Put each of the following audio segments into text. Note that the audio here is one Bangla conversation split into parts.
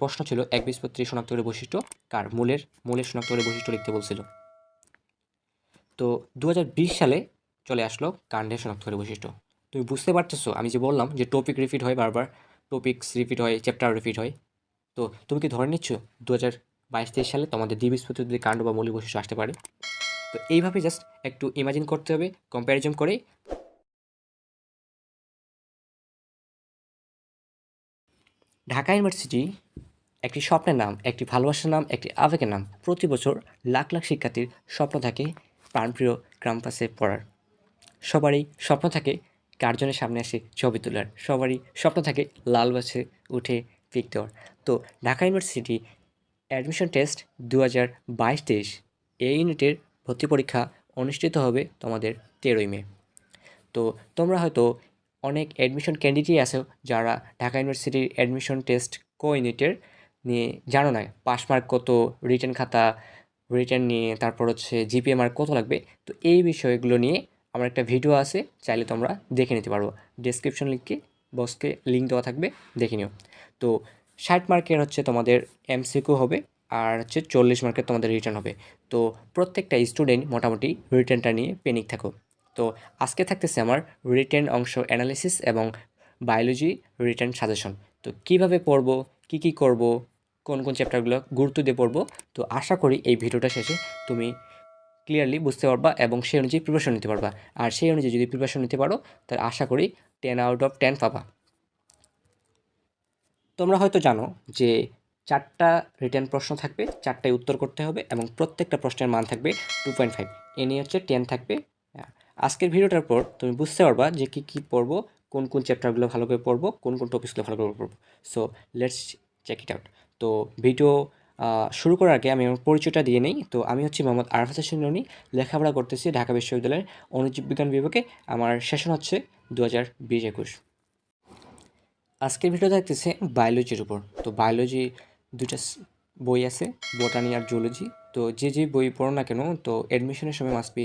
প্রশ্ন ছিল, এক বীজপত্রী শনাক্তকারী বৈশিষ্ট্য কার? মূলের মূলের শনাক্তকারী বৈশিষ্ট্য লিখতে বলছিল। তো দু হাজার বিশ সালে চলে আসলো কাণ্ডের শনাক্তকারী বৈশিষ্ট্য। তুমি বুঝতে পারতেছো, আমি যে বললাম যে টপিক রিপিট হয় বারবার টপিক্স রিপিট হয় চ্যাপ্টার রিপিট হয়। তো তুমি কি ধরে নিচ্ছ দু হাজার বাইশ তেইশ সালে তোমাদের দ্বিবীজপত্রী যদি কাণ্ড বা মৌলিক বৈশিষ্ট্য আসতে পারে? তো এইভাবে জাস্ট একটু ইমাজিন করতে হবে কম্প্যারিজন করে ঢাকা ইউনিভার্সিটি একটি স্বপ্নের নাম, একটি ভালোবাসার নাম, একটি আবেগের নাম। প্রতি বছর লাখ লাখ শিক্ষার্থীর স্বপ্ন থাকে প্রাণপ্রিয় ক্যাম্পাসে পড়ার। সবারই স্বপ্ন থাকে কার্জনের সামনে আসে ছবি তোলার। সবারই স্বপ্ন থাকে লাল বাসে উঠে পিক দেওয়ার। তো ঢাকা ইউনিভার্সিটি অ্যাডমিশন টেস্ট দু হাজার বাইশ তেইশ এই ইউনিটের ভর্তি পরীক্ষা অনুষ্ঠিত হবে তোমাদের তেরোই মে। তো তোমরা হয়তো অনেক অ্যাডমিশন ক্যান্ডিডেটই আছে যারা ঢাকা ইউনিভার্সিটির অ্যাডমিশন টেস্ট কো ইউনিটের নিয়ে জানো না পাস মার্ক কত রিটার্ন খাতা রিটার্ন নিয়ে, তারপর হচ্ছে জিপিএ মার্ক কত লাগবে? তো এই বিষয়গুলো নিয়ে আমার একটা ভিডিও আছে, চাইলে তোমরা দেখে নিতে পারব ডিসক্রিপশন লিঙ্কে বক্সকে লিঙ্ক দেওয়া থাকবে, দেখে নিও। তো ষাট মার্কের হচ্ছে তোমাদের এমসিকিউ হবে আর হচ্ছে চল্লিশ মার্কের তোমাদের রিটার্ন হবে। তো প্রত্যেকটা স্টুডেন্ট মোটামুটি রিটার্নটা নিয়ে পেনিক থাকো। তো আজকে থাকতেছে আমার রিটার্ন অংশ অ্যানালিসিস এবং বায়োলজি রিটার্ন সাজেশন তো কীভাবে পড়ব, কি কি করব, কোন কোন চ্যাপ্টারগুলো গুরুত্ব দিয়ে পড়ব, তো আশা করি এই ভিডিওটা শেষে তুমি ক্লিয়ারলি বুঝতে পারবা এবং সেই অনুযায়ী প্রিপারেশন নিতে পারবা। আর সেই অনুযায়ী যদি প্রিপারেশন নিতে পারো, তাহলে আশা করি টেন আউট অফ টেন পাবা। তোমরা হয়তো জানো যে চারটা রিটার্ন প্রশ্ন থাকবে, চারটায় উত্তর করতে হবে এবং প্রত্যেকটা প্রশ্নের মান থাকবে টু পয়েন্ট ফাইভ এ নিয়ে হচ্ছে টেন থাকবে আজকের ভিডিওটার পর তুমি বুঝতে পারবা যে কী কী পড়ব, কোন কোন চ্যাপ্টারগুলো ভালো করে পড়ব, কোন কোন টপিকসগুলো ভালো করে পড়ব। So let's check it out তো ভিডিও শুরু করার আগে আমি আমার পরিচয়টা দিয়ে নিই। তো আমি হচ্ছে মোহাম্মদ আরফাত হোসেন রনি, লেখাপড়া করতেছি ঢাকা বিশ্ববিদ্যালয়ের অনুজীব বিজ্ঞান বিভাগে। আমার সেশন হচ্ছে দু হাজার বিশ একুশ। আজকের ভিডিও থাকতেছে বায়োলজির উপর। তো বায়োলজি দুটা বই আছে বোটানি আর জুলজি তো যে যে বই পড়ো না কেন, তো অ্যাডমিশনের সময় মাস্ট বি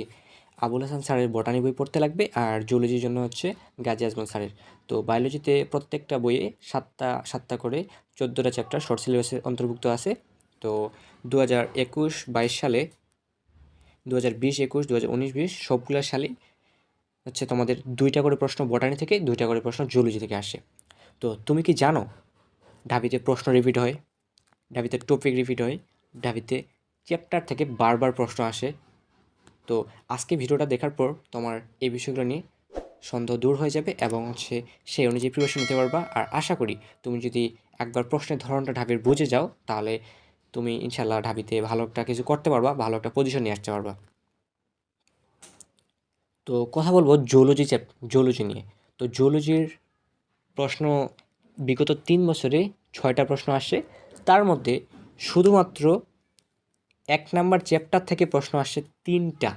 আবুল হাসান স্যারের বটানি বই পড়তে লাগবে আর জুলজির জন্য হচ্ছে গাজী আজমল স্যারের। তো বায়োলজিতে প্রত্যেকটা বইয়ে সাতটা সাতটা করে চোদ্দোটা চ্যাপ্টার শর্ট সিলেবাসে অন্তর্ভুক্ত আছে। তো দু হাজার একুশ বাইশ সালে দু হাজার বিশ একুশ দু হাজার উনিশ বিশ সবগুলো সালে হচ্ছে তোমাদের দুইটা করে প্রশ্ন বটানি থেকে, দুইটা করে প্রশ্ন জুলজি থেকে আসে। তো তুমি কি জানো ঢাবিতে প্রশ্ন রিপিট হয়, ঢাবিতে টপিক রিপিট হয়, ঢাবিতে চ্যাপ্টার থেকে বারবার প্রশ্ন আসে তো আজকে ভিডিওটা দেখার পর তোমার এই বিষয়গুলো নিয়ে সন্দেহ দূর হয়ে যাবে এবং হচ্ছে সেই অনুযায়ী প্রিপারেশন নিতে পারবা। আর আশা করি তুমি যদি একবার প্রশ্নের ধরনটা ঢাবির বুঝে যাও, তাহলে তুমি ইনশাল্লাহ ঢাবিতে ভালো একটা কিছু করতে পারবা, ভালো একটা পজিশন নিয়ে আসতে পারবা। তো কথা বলব জুলজি চ্যাপ জুলজি নিয়ে। তো জুলজির প্রশ্ন বিগত তিন বছরে ছয়টা প্রশ্ন আসে। তার মধ্যে শুধুমাত্র এক নাম্বার চ্যাপ্টার থেকে প্রশ্ন আসছে তিনটা।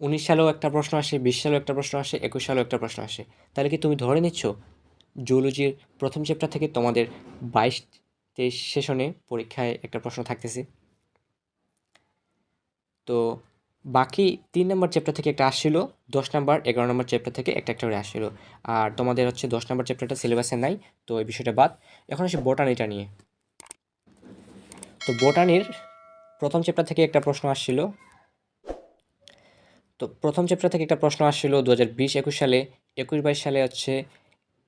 উনিশ সালেও একটা প্রশ্ন আসে, বিশ সালেও একটা প্রশ্ন আসে, একুশ সালেও একটা প্রশ্ন আসে। তাহলে কি তুমি ধরে নিচ্ছ জুলজির প্রথম চ্যাপ্টার থেকে তোমাদের বাইশ তেইশ সেশনে পরীক্ষায় একটা প্রশ্ন থাকতেছে? তো বাকি তিন নম্বর চ্যাপ্টার থেকে একটা আসছিল, দশ নম্বর, এগারো নম্বর চ্যাপ্টার থেকে একটা একটা করে আসছিল। আর তোমাদের হচ্ছে দশ নম্বর চ্যাপ্টারটা সিলেবাসে নাই, তো এই বিষয়টা বাদ। এখন আসে বোটানিটা নিয়ে। তো বোটানির প্রথম চ্যাপ্টার থেকে একটা প্রশ্ন আসছিল। তো প্রথম চ্যাপ্টার থেকে একটা প্রশ্ন আসছিল দু হাজার বিশ একুশ সালে। একুশ বাইশ সালে হচ্ছে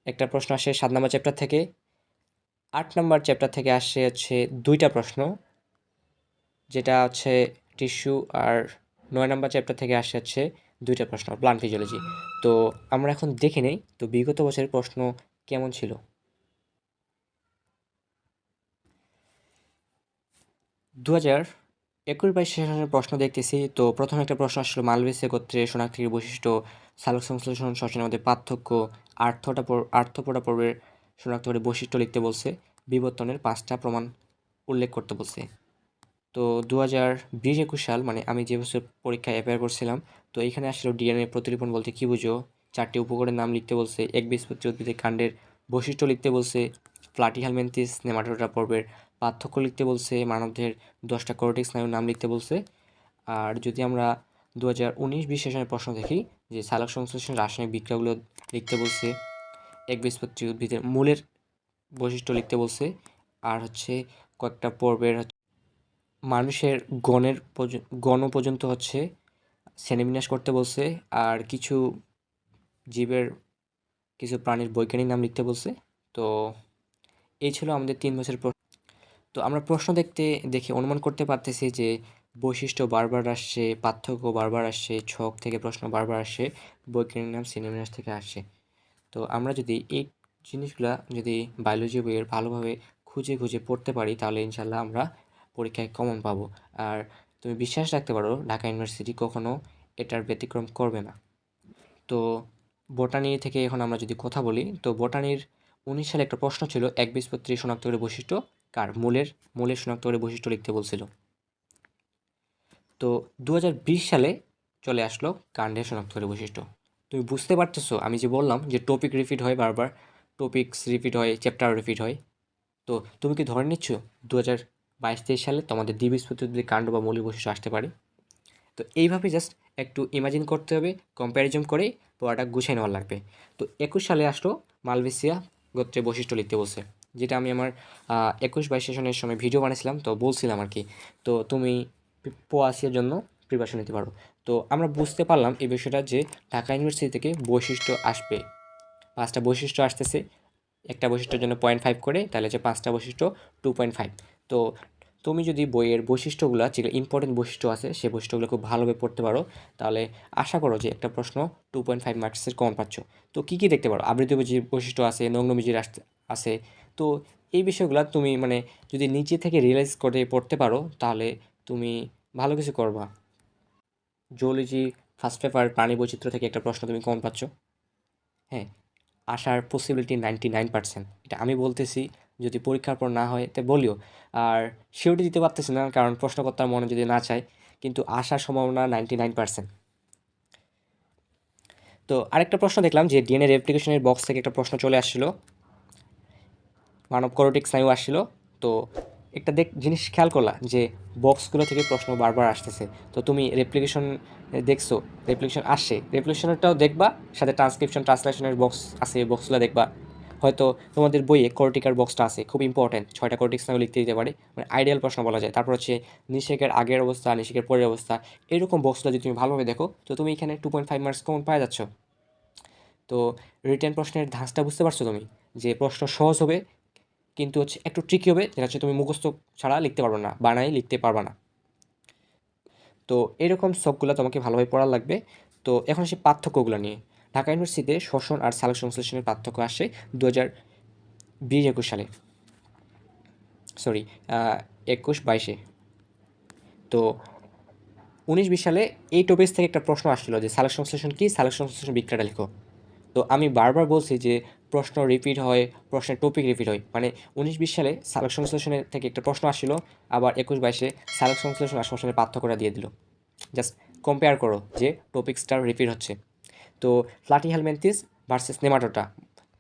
একটা প্রশ্ন আসে সাত নম্বর চ্যাপ্টার থেকে। আট নম্বর চ্যাপ্টার থেকে আসে হচ্ছে দুইটা প্রশ্ন, যেটা হচ্ছে টিস্যু আর নয় নম্বর চ্যাপ্টার থেকে আসে হচ্ছে দুইটা প্রশ্ন প্লান্ট ফিজিওলজি তো আমরা এখন দেখে নেই, তো বিগত বছরের প্রশ্ন কেমন ছিল? দু হাজার একুশ বাইশ সেশনের প্রশ্ন দেখতেছি। তো প্রথম একটা প্রশ্ন আসলো মালবেসে গোত্রে শনাক্তির বৈশিষ্ট্য, সালোক সংশ্লেষণ শ্বসনের মধ্যে পার্থক্য, আর্থটা আর্থপোড়া পর্বের শনাক্ত করে বৈশিষ্ট্য লিখতে বলছে, বিবর্তনের পাঁচটা প্রমাণ উল্লেখ করতে বলছে। তো দু হাজার বিশ একুশ সাল মানে আমি যে বছর পরীক্ষায় অ্যাপেয়ার করছিলাম, তো এখানে আসলে ডিএনএ প্রতিলিপন বলতে কী বুঝো? চারটি উপকরণের নাম লিখতে বলছে, এক বীজপত্রী উদ্ভিদের কাণ্ডের বৈশিষ্ট্য লিখতে বলছে প্লাটিহালমেন্থিস নেমাটোডা পর্বের পার্থক্য লিখতে বলছে, মানবদের দশটা কোরোটিক স্নায়ুর নাম লিখতে বলছে। আর যদি আমরা দু হাজার উনিশ বিশ সেশনের প্রশ্ন দেখি, যে সালোক সংশ্লেষণ রাসায়নিক বিক্রিয়াগুলো লিখতে বলছে, এক বীজপত্রী উদ্ভিদের মূলের বৈশিষ্ট্য লিখতে বলছে, আর হচ্ছে কয়েকটা পর্বের মানুষের গণের গণ পর্যন্ত হচ্ছে শ্রেণীবিন্যাস করতে বলছে, আর কিছু জীবের, কিছু প্রাণীর বৈজ্ঞানিক নাম লিখতে বলছে। তো এই ছিল আমাদের তিন বছর তো আমরা প্রশ্ন দেখতে, দেখে অনুমান করতে পারতেছি যে বৈশিষ্ট্য বারবার আসছে, পার্থক্য বারবার আসছে, ছক থেকে প্রশ্ন বারবার আসছে, বৈজ্ঞানিক নাম, সিনেমিনাস থেকে আসছে। তো আমরা যদি এই জিনিসগুলা যদি বায়োলজি বইয়ের ভালোভাবে খুঁজে খুঁজে পড়তে পারি, তাহলে ইনশাল্লাহ আমরা পরীক্ষায় কমন পাবো। আর তুমি বিশ্বাস রাখতে পারো, ঢাকা ইউনিভার্সিটি কখনো এটার ব্যতিক্রম করবে না। তো বোটানি থেকে এখন আমরা যদি কথা বলি, তো বোটানির উনিশ সালে একটা প্রশ্ন ছিল একবীজপত্রী শনাক্তকারী বৈশিষ্ট্য কার? মূলের মূলের শনাক্ত করে বৈশিষ্ট্য লিখতে বলছিল। তো দু হাজার বিশ সালে চলে আসলো কাণ্ডের শনাক্ত করে বৈশিষ্ট্য। তুমি বুঝতে পারতেছো, আমি যে বললাম যে টপিক রিপিট হয় বারবার টপিকস রিপিট হয় চ্যাপ্টার রিপিট হয়। তো তুমি কি ধরে নিচ্ছ দু হাজার বাইশ তেইশ সালে তোমাদের দ্বিবীজপত্রী যদি কাণ্ড বা মৌলিক বৈশিষ্ট্য আসতে পারে? তো এইভাবে জাস্ট একটু ইমাজিন করতে হবে কম্প্যারিজন করে পড়াটা গুছিয়ে নেওয়ার লাগবে। তো একুশ সালে আসলো মালয়েশিয়া গোত্রের বৈশিষ্ট্য লিখতে বলছে। যেটা আমি আমার একুশ বাইশ সেশনের সময় ভিডিও বানিয়েছিলাম, তো বলছিলাম আর কি, তো তুমি পোয়াশিয়ার জন্য প্রিপারেশন নিতে পারো। তো আমরা বুঝতে পারলাম এই বিষয়টা যে ঢাকা ইউনিভার্সিটি থেকে বৈশিষ্ট্য আসবে। পাঁচটা বৈশিষ্ট্য আসতেছে, একটা বৈশিষ্ট্যের জন্য পয়েন্ট ফাইভ করে, তাহলে হচ্ছে পাঁচটা বৈশিষ্ট্য টু পয়েন্ট ফাইভ তো তুমি যদি বইয়ের বৈশিষ্ট্যগুলো যেগুলো ইম্পর্টেন্ট বৈশিষ্ট্য আছে সেই বৈশিষ্ট্যগুলো খুব ভালোভাবে পড়তে পারো, তাহলে আশা করো যে একটা প্রশ্ন টু পয়েন্ট ফাইভ মার্কসের কমন পাচ্ছ। তো কী কী দেখতে পারো? আবৃত বীজির বৈশিষ্ট্য আছে নগ্নবীজির আছে তো এই বিষয়গুলো তুমি মানে যদি নিচে থেকে রিয়েলাইজ করে পড়তে পারো, তাহলে তুমি ভালো কিছু করবা। জুওলজি ফার্স্ট পেপার প্রাণী বৈচিত্র্য থেকে একটা প্রশ্ন তুমি কমন পাচ্ছ। হ্যাঁ আসার পসিবিলিটি নাইনটি নাইন পার্সেন্ট এটা আমি বলতেছি, যদি পরীক্ষার পর না হয়, তা বলিও। আর সিওরিটি দিতে পারতেছি না, কারণ প্রশ্নকর্তার মনে যদি না চায়, কিন্তু আসার সম্ভাবনা নাইনটি নাইন পার্সেন্ট তো আরেকটা প্রশ্ন দেখলাম যে ডিএনএ রেপ্লিকেশনের বক্স থেকে একটা প্রশ্ন চলে আসছিল। মানব করোটিক স্নায়ু আসছিল। তো একটা দেখ, জিনিস খেয়াল করলা যে বক্সগুলো থেকে প্রশ্ন বারবার আসতেছে। তো তুমি রেপ্লিকেশন দেখছ রেপ্লিকেশন আসছে রেপ্লিকেশনটাও দেখবা, সাথে ট্রান্সক্রিপশন ট্রান্সলেশনের বক্স আছে বক্সগুলো দেখবা। হয়তো তোমাদের বইয়ে কর্টিকার বক্সটা আছে, খুব ইম্পর্টেন্ট ছয়টা কর্টিক্স নাও লিখতে দিতে পারে। মানে আইডিয়াল প্রশ্ন বলা যায়। তারপর হচ্ছে নিষেকের আগের অবস্থা, নিষেকের পরের অবস্থা, এরকম বক্সগুলো যদি তুমি ভালোভাবে দেখো, তো তুমি এখানে two point five marks common পাওয়া যাচ্ছ। তো রিটার্ন প্রশ্নের ধাঁচটা বুঝতে পারছ তুমি? যে প্রশ্ন সহজ হবে কিন্তু হচ্ছে একটু ট্রিকি হবে, যেটা হচ্ছে তুমি মুখস্থ ছাড়া লিখতে পারবে না বানাই লিখতে পারবে না। তো এরকম সবগুলো তোমাকে ভালোভাবে পড়া লাগবে। তো এখন সে পার্থক্যগুলো নিয়ে। ঢাকা ইউনিভার্সিটিতে শোষণ আর সালোক সংশ্লেষণের পার্থক্য আসে দু হাজার বিশ একুশ সালে সরি একুশ বাইশে। তো উনিশ বিশ সালে এই টপিক্স থেকে একটা প্রশ্ন আসছিল যে সালোক সংশ্লেষণ কী? সালোক সংশ্লেষণ বিক্রিয়াটা লিখো। তো আমি বারবার বলছি যে প্রশ্ন রিপিট হয়, প্রশ্নের টপিক রিপিট হয়। মানে উনিশ বিশ সালে সালোক সংশ্লেষণের থেকে একটা প্রশ্ন আসছিল আবার একুশ বাইশে সালোক সংশ্লেষণ আর সংশ্লেষণের পার্থক্যটা দিয়ে দিল। জাস্ট কম্পেয়ার করো যে টপিক্সটা রিপিট হচ্ছে। তো ফ্লাটি হেলমেন্থিস ভার্সেস নেমাটোটা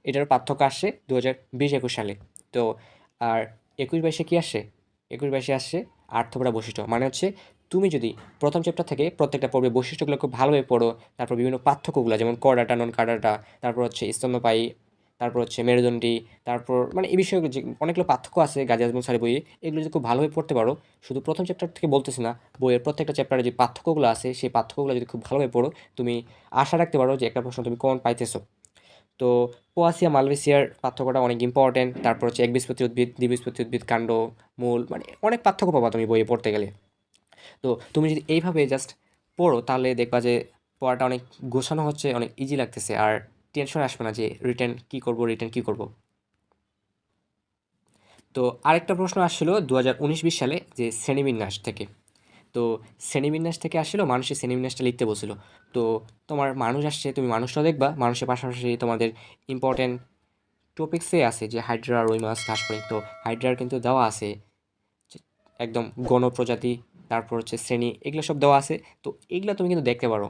এটার পার্থক্য আসছে দু হাজার বিশ একুশ সালে। তো আর একুশ বাইশে কী আসছে একুশ বাইশে আসছে আর্থপরা বৈশিষ্ট্য। মানে হচ্ছে, তুমি যদি প্রথম চ্যাপ্টার থেকে প্রত্যেকটা পর্বে বৈশিষ্ট্যগুলো খুব ভালোভাবে পড়ো, তারপর বিভিন্ন পার্থক্যগুলো, যেমন করডাটা নন কাডাটা তারপর হচ্ছে স্তন্যপায়ী, তারপর হচ্ছে মেরুদণ্ডী, তারপর মানে এই বিষয়ে যে অনেকগুলো পার্থক্য আছে গাজী আজমল স্যারের বইয়ে, এগুলো যদি খুব ভালোভাবে পড়তে পারো, শুধু প্রথম চ্যাপ্টার থেকে বলতেছি না, বইয়ের প্রত্যেকটা চ্যাপ্টারে যে পার্থক্যগুলো আছে, সেই পার্থক্যগুলো যদি খুব ভালোভাবে পড়ো, তুমি আশা রাখতে পারো যে একটা প্রশ্ন তুমি কমন পাইতেছো। তো পোয়াসিয়া মালয়েশিয়ার পার্থক্যটা অনেক ইম্পর্টেন্ট তারপর হচ্ছে একবীজপতি উদ্ভিদ দ্বিবীজপতি উদ্ভিদ, কাণ্ড, মূল মানে অনেক পার্থক্য পাবা তুমি বইয়ে পড়তে গেলে। তো তুমি যদি এইভাবে জাস্ট পড়ো, তাহলে দেখবা যে পড়াটা অনেক গোছানো হচ্ছে, অনেক ইজি লাগতেছে, আর টেনশন আসবে না যে রিটার্ন কী করব রিটার্ন কী করব। তো আরেকটা প্রশ্ন আসছিল দু হাজার উনিশ বিশ সালে যে শ্রেণীবিন্যাস থেকে। তো শ্রেণীবিন্যাস থেকে আসছিল মানুষের শ্রেণীবিন্যাসটা লিখতে বলছিল তো তোমার মানুষ আসছে, তুমি মানুষটা দেখবা, মানুষের পাশাপাশি তোমাদের ইম্পর্টেন্ট টপিক্সে আছে যে হাইড্রা রুই মাছ ঘাসফড়িং তো হাইড্রার কিন্তু দেওয়া আছে। একদম গণপ্রজাতি, তারপর হচ্ছে শ্রেণি, এগুলো সব দেওয়া আছে। তো এগুলো তুমি কিন্তু দেখতে পারো।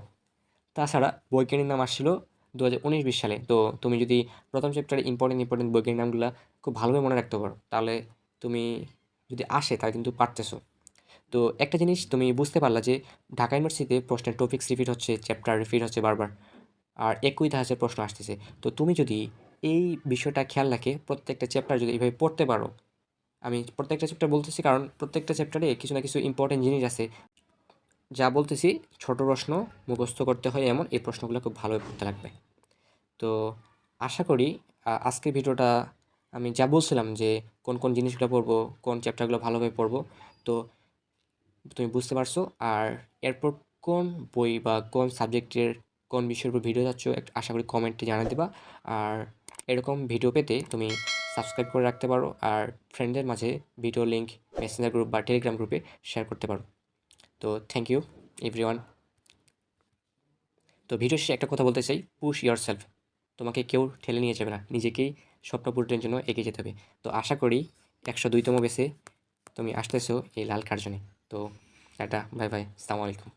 তাছাড়া বৈজ্ঞানিক নাম আসছিল দু হাজার উনিশ বিশ সালে। তো তুমি যদি প্রথম চ্যাপ্টারে ইম্পর্টেন্ট ইম্পর্টেন্ট বৈজ্ঞানিক নামগুলো খুব ভালোভাবে মনে রাখতে পারো, তাহলে তুমি যদি আসে তাহলে কিন্তু পারতেছো। তো একটা জিনিস তুমি বুঝতে পারলা যে ঢাকা ইউনিভার্সিটিতে প্রশ্নের টপিক্স রিপিট হচ্ছে চ্যাপ্টার রিপিট হচ্ছে বারবার। আর একই ধাঁচের প্রশ্ন আসতেছে। তো তুমি যদি এই বিষয়টা খেয়াল রাখে, প্রত্যেকটা চ্যাপ্টার যদি এইভাবে পড়তে পারো, আমি প্রত্যেকটা চ্যাপ্টার বলতেছি কারণ প্রত্যেকটা চ্যাপ্টারে কিছু না কিছু ইম্পর্টেন্ট জিনিস আছে। যা বলতেছি, ছোট প্রশ্ন মুখস্থ করতে হয় এমন, এই প্রশ্নগুলো খুব ভালোভাবে পড়তে লাগবে। তো আশা করি আজকের ভিডিওটা আমি যা বলছিলাম যে কোন কোন জিনিসগুলো পড়ব, কোন চ্যাপ্টারগুলো ভালোভাবে পড়ব, তো তুমি বুঝতে পারছ। আর এরপর কোন বই বা কোন সাবজেক্টের কোন বিষয়ের উপর ভিডিও যাচ্ছ আশা করি কমেন্টে জানিয়ে দেবা। আর এরকম ভিডিও পেতে তুমি সাবস্ক্রাইব করে রাখতে পারো আর ফ্রেন্ডদের মাঝে ভিডিও লিঙ্ক মেসেঞ্জার গ্রুপ বা টেলিগ্রাম গ্রুপে শেয়ার করতে পারো। তো থ্যাংক ইউ এভরিওয়ান তো ভিডিও শেষে একটা কথা বলতে চাই পুশ ইয়োর সেলফ তোমাকে কেউ ঠেলে নিয়ে যাবে না, নিজেকেই স্বপ্ন পূরণের জন্য এগিয়ে যেতে হবে। তো আশা করি একশো দুইতম বেসে তুমি আসতেছো এই লাল কার্জনে। তো টাটা বাই বাই আসসালামু আলাইকুম।